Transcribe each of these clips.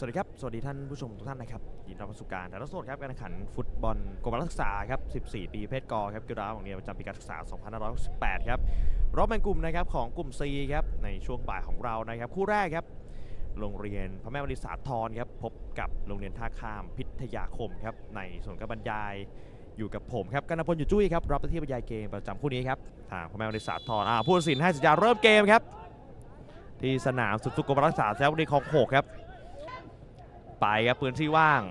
สวัสดีครับ สวัสดีท่านผู้ชมทุกท่านนะครับ ยินดีต้อนรับสู่การถ่ายทอดสดครับการแข่งขันฟุตบอลกรมการศึกษาครับ 14 ปีเพศกอครับกีฬาของเรียนประจำปีการศึกษา 2568 ครับ รอบแบ่งกลุ่มนะครับของกลุ่ม C ครับ ในช่วงบ่ายของเรานะครับ คู่แรกครับ โรงเรียนพระแม่วริสาธรครับ พบกับโรงเรียนท่าข้ามพิทยาคมครับ ในส่วนการบรรยายอยู่กับผมครับกนพลอยู่จุ้ยครับ รับหน้าที่บรรยายเกมประจำคู่นี้ครับ ทางพระแม่วริสาธรอ่าผู้ตัดสินให้สัญญาเริ่มเกมครับ ที่สนามสุดสุกรมรักษาแซวดีของ6ครับ ไปครับพื้นที่ว่าง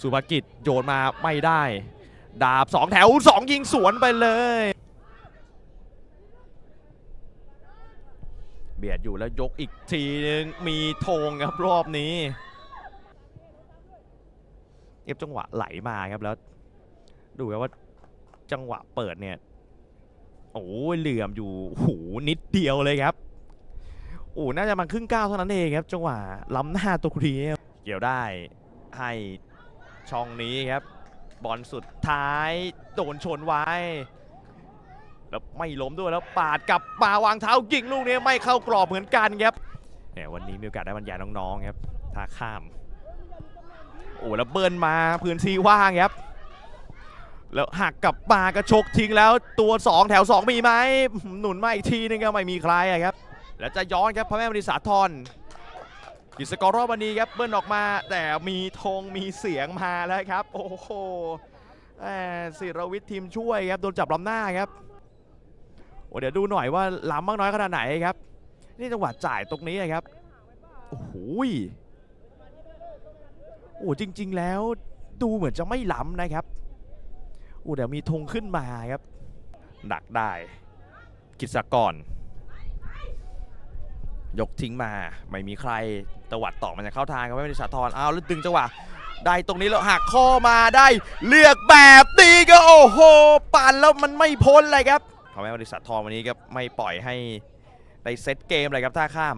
สุภกิจโยนมาไม่ได้ ดาบ 2 แถว 2 ยิงสวนไปเลย เบียดอยู่แล้วยกอีกทีนึง มีธงครับรอบนี้ เอฟจังหวะไหลมาครับแล้ว ดูครับว่าจังหวะเปิดเนี่ย โอ้ยเหลื่อมอยู่หูนิดเดียวเลยครับ โอ้น่าจะมาครึ่งก้าวเท่านั้นเองครับจังหวะล้ำหน้าตัวนี้ครับเกี่ยวได้ให้ช่องนี้ครับ บอลสุดท้ายโดนชนไว้ แล้วไม่ล้มด้วยแล้วปาดกลับมาวางเท้ายิงลูกนี้ไม่เข้ากรอบเหมือนกันครับเนี่ยวันนี้มีโอกาสได้บรรยายน้องๆครับท่าข้าม โอ้แล้วเบิร์นมาพื้นที่ว่างครับแล้วหักกลับมากระชกทิ้งแล้วตัว 2 แถว 2 มีไหมหนุนมาอีกทีนึงก็ไม่มีใครครับ แล้วจะย้อนครับพระแม่มณีสาธรกิจสกรรอบวันนี้ครับเบิ้ลออกมา แต่มีธงมีเสียงมาแล้วครับ โอ้โหศิรวิทย์ทีมช่วยครับโดนจับล้ำหน้าครับโอ้เดี๋ยวดูหน่อยว่าล้ำมากน้อยขนาดไหนครับ นี่จังหวะจ่ายตรงนี้ครับโอ้โหยโอ้จริง ๆ แล้วดูเหมือนจะไม่ล้ำนะครับโอ้เดี๋ยวมีธงขึ้นมาครับดักได้ กิจสกร ยกทิ้งมาไม่มีใครตวัดต่อมันจะเข้าทางครับไม่เป็นสาทรเอาแล้วดึงจังหวะได้ตรงนี้แล้วหักข้อมาได้เลือกแบบนี้ก็โอ้โหปั่นแล้วมันไม่พ้นเลยครับทำให้บริษัททองวันนี้ก็ไม่ปล่อยให้ได้เซตเกมเลยครับท่าข้าม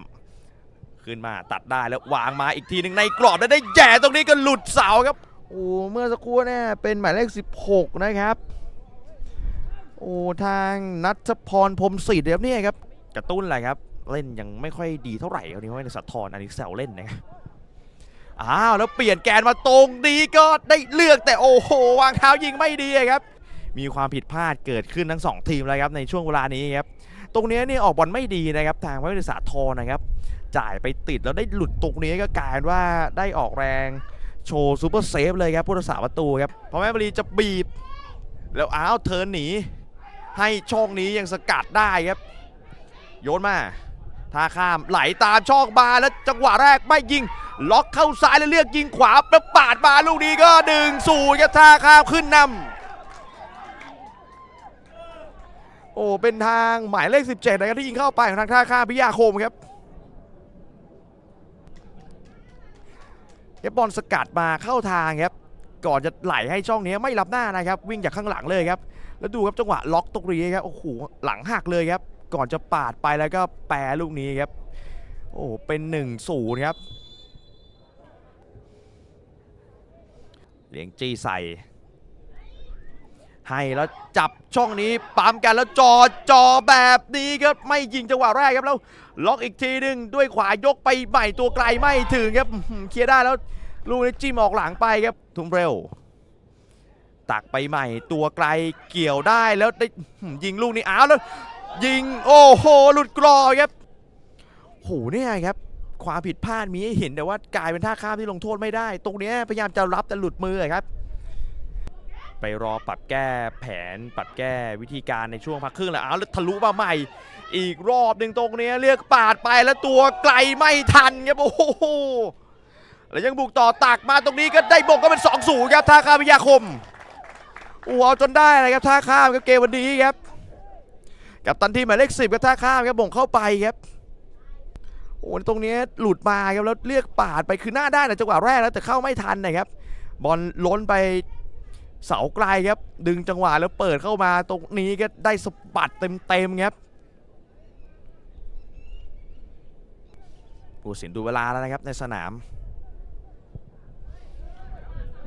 ขึ้นมาตัดได้แล้ววางมาอีกทีหนึ่งในกรอบแล้วได้แย่ตรงนี้ก็หลุดเสาครับโอ้เมื่อสักครู่เนี่ยเป็นหมายเลข 16 นะครับโอ้ทางนัทพรพรหมศิษย์ครับเนี่ยครับกระตุ้นอะไรครับ เล่นยังไม่ค่อยดีเท่าไหร่วันนี้เพราะว่ในสัตว์ทอนอันนี้แซวเล่นนะครับอ้าวแล้วเปลี่ยนแกนมาตรงดีก็ได้เลือกแต่โอ้โหวางเท้ายิงไม่ดีครับ มีความผิดพลาดเกิดขึ้นทั้งสองทีมแล้วครับในช่วงเวลานี้ครับตรงนี้นี่ออกบอลไม่ดีนะครับทางพระวิทยาศาสตร์ทอนะครับ จ่ายไปติดแล้วได้หลุดตรงนี้ก็กลายว่าได้ออกแรงโชว์ซูเปอร์เซฟเลยครับผู้รักษาประตูครับพอแม่บรีจะบีบ แล้วอ้าวเทินหนี ให้ช่องนี้ยังสกัดได้ครับ โยนมา ท่าข้ามไหลตามช่องมาแล้วจังหวะแรกไม่ยิง ล็อกเข้าซ้ายแล้วเลือกยิงขวาแล้วปาดมาลูกนี้ก็ดึงสู่ครับท่าข้ามขึ้นนำโอ้เป็นทางหมายเลข 17นะครับที่ยิงเข้าไปของทางท่าข้ามพิยาคมครับเอฟบอลสกัดมาเข้าทางครับก่อนจะไหลให้ช่องนี้ไม่รับหน้านะครับ วิ่งจากข้างหลังเลยครับ แล้วดูครับจังหวะล็อกตรงนี้ครับโอ้โหหลังหักเลยครับ ก่อนจะปาดไปแล้วก็แปรลูกนี้ครับ โอ้เป็น1นศูนย์ครับเหลียงจี้ใส่ ให้แล้วจับช่องนี้ปั๊มกันแล้วจอจอแบบนี้ครับไม่ยิงจังหวะแรกครับแล้วล็อกอีกทีหนึงด้วยขวายกไปใหม่ตัวไกลไม่ถึงครับเคลียร์ได้แล้วลูกนี้จิ้มออกหลังไปครับ ทุ่มเร็ว ตักไปใหม่ตัวไกลเกี่ยวได้แล้วได้ยิงลูกนี้อ้าวแล้ว ยิงโอ้โหหลุดกรอครับโหเนี่ยครับความผิดพลาดมีให้เห็นแต่ว่ากลายเป็นท่าข้ามที่ลงโทษไม่ได้ ตรงนี้พยายามจะรับแต่หลุดมือครับ ไปรอปรับแก้แผนปรับแก้วิธีการในช่วงพักครึ่งแล้วอ้าวแล้วทะลุมาใหม่ อีกรอบหนึ่งตรงนี้เลือกปาดไปแล้วตัวไกลไม่ทันครับโอ้โหแล้วยังบุกต่อตักมาตรงนี้ก็ได้บกก็เป็น2อศูครับท่าข้ามพิยาคมโอ้เอาจนได้เลยครับท่าข้ามครับเกมวันนี้ครับ กับตันทีมหมายเลขสิบกับท่าข้ามครับบ่งเข้าไปครับโอ้ตรงนี้หลุดมาครับแล้วเรียกปาดไปคือหน้าได้นะจังหวะแรกแล้วแต่เข้าไม่ทันนะครับ บอลล้นไปเสาไกลครับ ดึงจังหวะแล้วเปิดเข้ามาตรงนี้ก็ได้สะบัดเต็มๆครับผู้สินดูเวลาแล้วนะครับในสนาม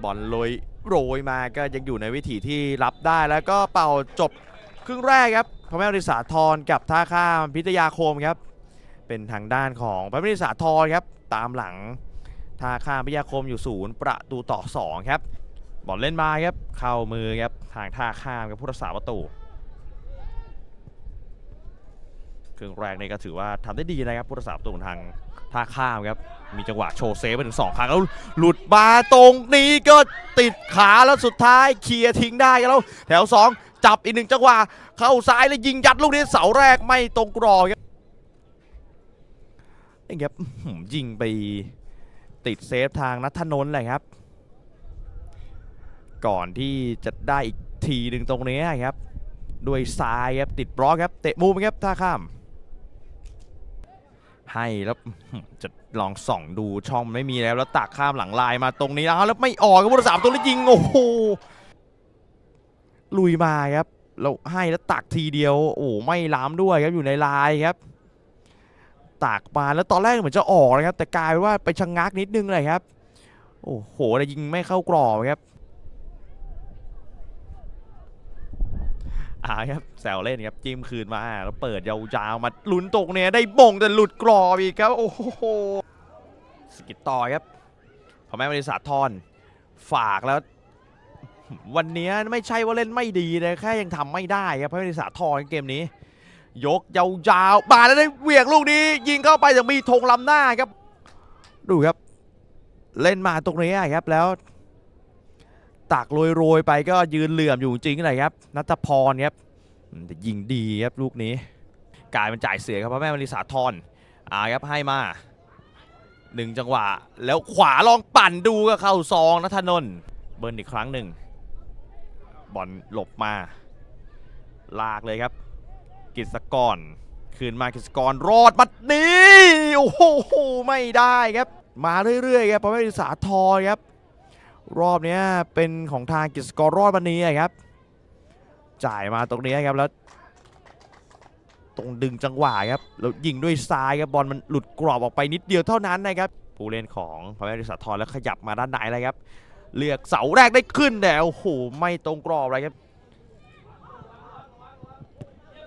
บอลลอยโรยมาก็ยังอยู่ในวิถีที่รับได้แล้วก็เป่าจบครึ่งแรกครับ พระแม่ริษาทรกับท่าข้ามพิทยาคมครับ เป็นทางด้านของพระแม่ริษาทรครับ ตามหลังท่าข้ามพิทยาคมอยู่ศูนย์ประตูต่อสองครับบอลเล่นมาครับเข้ามือครับทางท่าข้ามกับผู้รักษาประตูครึ่งแรกนี่ก็ถือว่าทำได้ดีนะครับผู้รักษาประตูทางท่าข้ามครับมีจังหวะโชว์เซฟไปถึงสองครั้งแล้วหลุดมาตรงนี้ก็ติดขาแล้วสุดท้ายเคลียร์ทิ้งได้แล้วแถวสอง จับอีกหนึ่งจังหวะเข้าซ้ายแล้วยิงยัดลูกนี้เสาแรกไม่ตรงกรอบครับนี่ครับอื้อหือยิงไปติดเซฟทางนัทนนท์เลยครับ ก่อนที่จะได้อีกทีหนึ่งตรงนี้ครับ ด้วยซ้ายครับติดบล็อกครับเตะมุมครับท่าข้าม ให้แล้วจะลองส่องดูช่องไม่มีแล้วแล้วตักข้ามหลังลายมาตรงนี้แล้วแล้วไม่ออกครับผู้รักษาประตัวแล้วยิงโอ้โห ลุยมาครับแล้วให้แล้วตักทีเดียว โอ้ไม่ล้ำด้วยครับอยู่ในลายครับตากมาแล้วตอนแรกเหมือนจะออกนะครับ แต่กลายเป็นว่าไปชะงงักนิดนึงเลยครับ โอ้โหแต่ยิงไม่เข้ากรอบครับอ่าครับแซวเล่นครับจิ้มคืนมาแล้วเปิดยาวๆมาลุ้นตกเนี่ยได้บ่งแต่หลุดกรอบอีกครับ โอ้โหสกิดต่อครับพอแม่บริษัททอน ฝากแล้ว วันนี้ไม่ใช่ว่าเล่นไม่ดีนะแค่ยังทำไม่ได้ครับพระบริษัททอนเกมนี้ ยกยาวๆมาแล้วได้เหวี่ยงลูกนี้ ยิงเข้าไปแต่มีธงล้ำหน้าครับ ดูครับ เล่นมาตรงนี้ครับแล้วตักโรยๆไปก็ยืนเหลื่อมอยู่จริงเลยครับนัทพรครับแต่ยิงดีครับลูกนี้กลายเป็นจ่ายเสียครับพระแม่มริสาทรอ่าครับให้มาหนึ่งจังหวะ แล้วขวาลองปั่นดูก็เข้าซองนัทนนท์เบิร์นอีกครั้งหนึ่ง บอลหลบมา ลากเลยครับ กิจกรคืนมากิจกรรอดมัดนี้โอ้โหไม่ได้ครับ มาเรื่อยๆครับพราะไม่ด้สาทรครับ รอบนี้เป็นของทางกิจกรรอดมันนี้ครับ จ่ายมาตรงนี้ครับแล้วตรงดึงจังหวะครับแล้วยิงด้วยซ้ายครับบอลมันหลุดกรอบออกไปนิดเดียวเท่านั้นนะครับผู้เล่นของพระแม่ดิสาทรแล้วขยับมาด้านในเลยครับ เลือกเสาแรกได้ขึ้นแต่โอ้โหไม่ตรงกรอบเลยครับ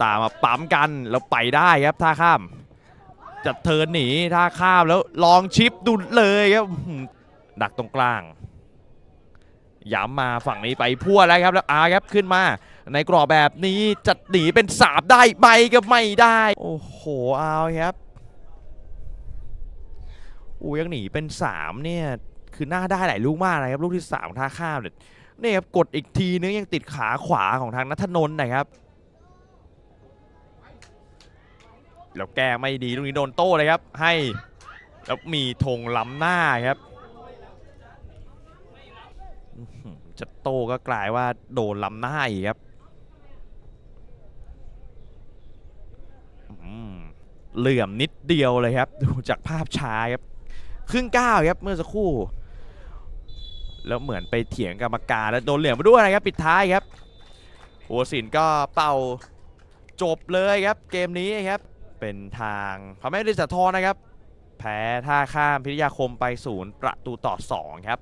ตามมาปั๊มกันแล้วไปได้ครับท่าข้าม จะเทินหนีท่าข้ามแล้วลองชิปดุดเลยครับดักตรงกลางย้ำมาฝั่งนี้ไปพัวแล้วครับแล้วอาครับขึ้นมา ในกรอบแบบนี้จะหนีเป็นสามได้ไหมก็ไม่ได้ โอ้โหเอาครับอูยังหนีเป็นสามเนี่ย คือหน้าได้หลายลูกมากนะครับลูกที่สามท่าข้ามเนี่ยนี่ครับกดอีกทีนึงยังติดขาขวาของทางนัทนนท์นะครับแล้วแก้ไม่ดีลูกนี้โดนโต้เลยครับ ให้แล้วมีธงล้ำหน้าครับจะโต้ก็กลายว่าโดนล้ำหน้าอีกครับเหลื่อมนิดเดียวเลยครับ ดูจากภาพช้าครับ ครึ่งก้าวครับเมื่อสักครู่ แล้วเหมือนไปเถียงกรรมการแล้วโดนเหลี่ยมมาด้วยนะครับปิดท้ายครับหัวสินก็เป่าจบเลยครับเกมนี้ครับเป็นทางพระแม่ดิสาทอนะครับ แพ้ท่าข้ามพิทยาคมไปศูนย์ประตูต่อ2ครับ